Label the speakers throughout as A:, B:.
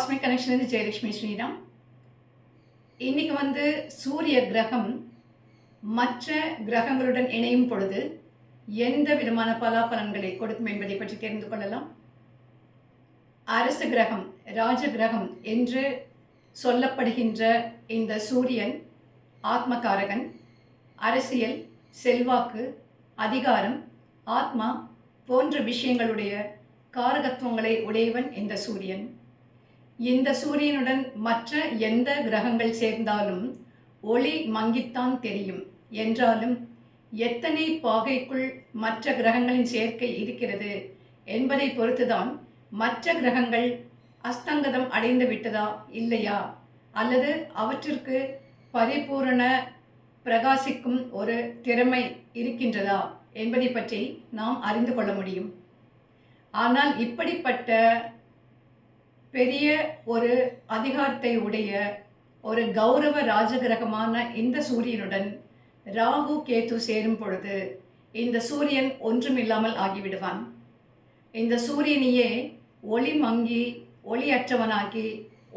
A: Connection Jayalakshmi Sriram இன்னைக்கு வந்து சூரிய கிரகம் மற்ற கிரகங்களுடன் இணையும் பொழுது எந்த விதமான பலாபலன்களை கொடுக்கும் என்பதை பற்றி தெரிந்து கொள்ளலாம். அரசு கிரகம் ராஜ கிரகம் என்று சொல்லப்படுகின்ற இந்த சூரியன் ஆத்மகாரகன் அரசியல் செல்வாக்கு அதிகாரம் ஆத்மா போன்ற விஷயங்களுடைய காரகத்துவங்களை உடையவன் இந்த சூரியன். இந்த சூரியனுடன் மற்ற எந்த கிரகங்கள் சேர்ந்தாலும் ஒளி மங்கித்தான் தெரியும். என்றாலும் எத்தனை பாகைக்குள் மற்ற கிரகங்களின் சேர்க்கை இருக்கிறது என்பதை பொறுத்துதான் மற்ற கிரகங்கள் அஸ்தங்கதம் அடைந்து விட்டதா இல்லையா? அல்லது அவற்றிற்கு பரிபூரண பிரகாசிக்கும் ஒரு திறமை இருக்கின்றதா என்பதை பற்றி நாம் அறிந்து கொள்ள முடியும். ஆனால் இப்படிப்பட்ட பெரிய ஒரு அதிகாரத்தை உடைய ஒரு கௌரவ ராஜகிரகமான இந்த சூரியனுடன் ராகு கேது சேரும் பொழுது இந்த சூரியன் ஒன்றுமில்லாமல் ஆகிவிடுவான். இந்த சூரியனையே ஒளி மங்கி ஒளியற்றவனாக்கி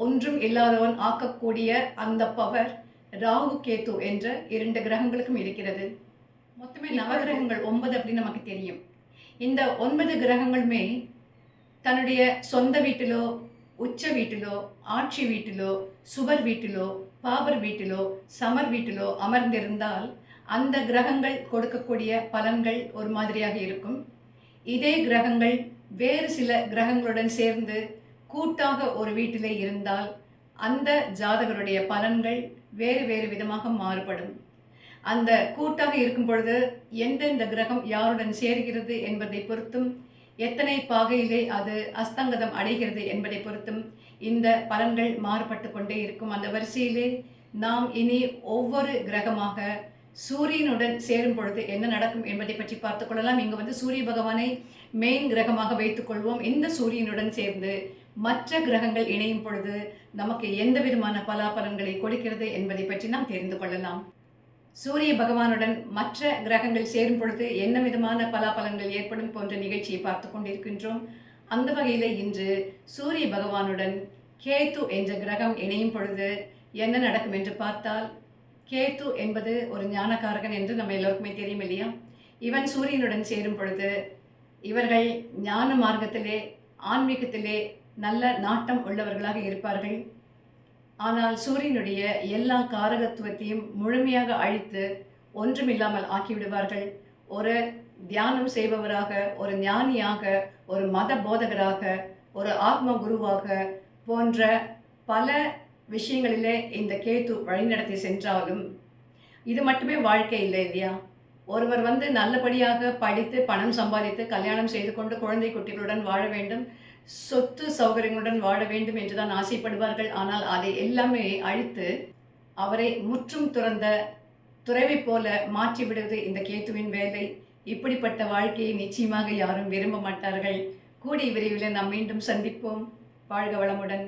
A: ஒன்றும் இல்லாதவன் ஆக்கக்கூடிய அந்த பவர் ராகு கேது என்ற இரண்டு கிரகங்களுக்கும் இருக்கிறது. மொத்தமே நவகிரகங்கள் ஒன்பது அப்படின்னு நமக்கு தெரியும். இந்த ஒன்பது கிரகங்களுமே தன்னுடைய சொந்த வீட்டிலோ உச்ச வீட்டிலோ ஆட்சி வீட்டிலோ சுவர் வீட்டிலோ பாபர் வீட்டிலோ சமர் வீட்டிலோ அமர்ந்திருந்தால் அந்த கிரகங்கள் கொடுக்கக்கூடிய பலன்கள் ஒரு மாதிரியாக இருக்கும். இதே கிரகங்கள் வேறு சில கிரகங்களுடன் சேர்ந்து கூட்டாக ஒரு வீட்டிலே இருந்தால் அந்த ஜாதகருடைய பலன்கள் வேறு வேறு விதமாக மாறுபடும். அந்த கூட்டாக இருக்கும் பொழுது எந்தெந்த கிரகம் யாருடன் சேர்கிறது என்பதை பொறுத்தும் எத்தனை பாகையிலே அது அஸ்தங்கதம் அடைகிறது என்பதை பொறுத்தும் இந்த பலன்கள் மாறுபட்டு கொண்டே இருக்கும். அந்த வரிசையிலே நாம் இனி ஒவ்வொரு கிரகமாக சூரியனுடன் சேரும் பொழுது என்ன நடக்கும் என்பதை பற்றி பார்த்து கொள்ளலாம். இங்கு வந்து சூரிய பகவானை மெயின் கிரகமாக வைத்துக்கொள்வோம் இந்த சூரியனுடன் சேர்ந்து மற்ற கிரகங்கள் இணையும் பொழுது நமக்கு எந்த விதமான பலாபலன்களை கொடுக்கிறது என்பதை பற்றி நாம் தெரிந்து கொள்ளலாம். சூரிய பகவானுடன் மற்ற கிரகங்கள் சேரும் பொழுது என்ன விதமான பலாபலங்கள் ஏற்படும் போன்ற நிகழ்ச்சியை பார்த்து கொண்டிருக்கின்றோம். அந்த வகையில் இன்று சூரிய பகவானுடன் கேத்து என்ற கிரகம் இணையும் பொழுது என்ன நடக்கும் என்று பார்த்தால் கேத்து என்பது ஒரு ஞானகாரகன் என்று நம்ம எல்லோருக்குமே தெரியும் இல்லையா? இவன் சூரியனுடன் சேரும் பொழுது இவர்கள் ஞான மார்க்கத்திலே ஆன்மீகத்திலே நல்ல நாட்டம் உள்ளவர்களாக இருப்பார்கள். ஆனால் சூரியனுடைய எல்லா காரகத்துவத்தையும் முழுமையாக அழித்து ஒன்றுமில்லாமல் ஆக்கிவிடுவார்கள். ஒரு தியானம் செய்பவராக ஒரு ஞானியாக ஒரு மத போதகராக ஒரு ஆத்ம குருவாக போன்ற பல விஷயங்களிலே இந்த கேத்து வழிநடத்தி சென்றாலும் இது மட்டுமே வாழ்க்கை இல்லை இல்லையா? ஒருவர் வந்து நல்லபடியாக படித்து பணம் சம்பாதித்து கல்யாணம் செய்து கொண்டு குழந்தை குட்டிகளுடன் வாழ வேண்டும். சொத்து சௌகரியங்களுடன் வாழ வேண்டும் என்றுதான் ஆசைப்படுவார்கள். ஆனால் அதை எல்லாமே அழித்து அவரை முற்றும் துறந்த துறவை போல மாற்றிவிடுவது இந்த கேத்துவின் வேலை. இப்படிப்பட்ட வாழ்க்கையை நிச்சயமாக யாரும் விரும்ப மாட்டார்கள். கூடிய விரைவில் நாம் மீண்டும் சந்திப்போம். வாழ்க வளமுடன்.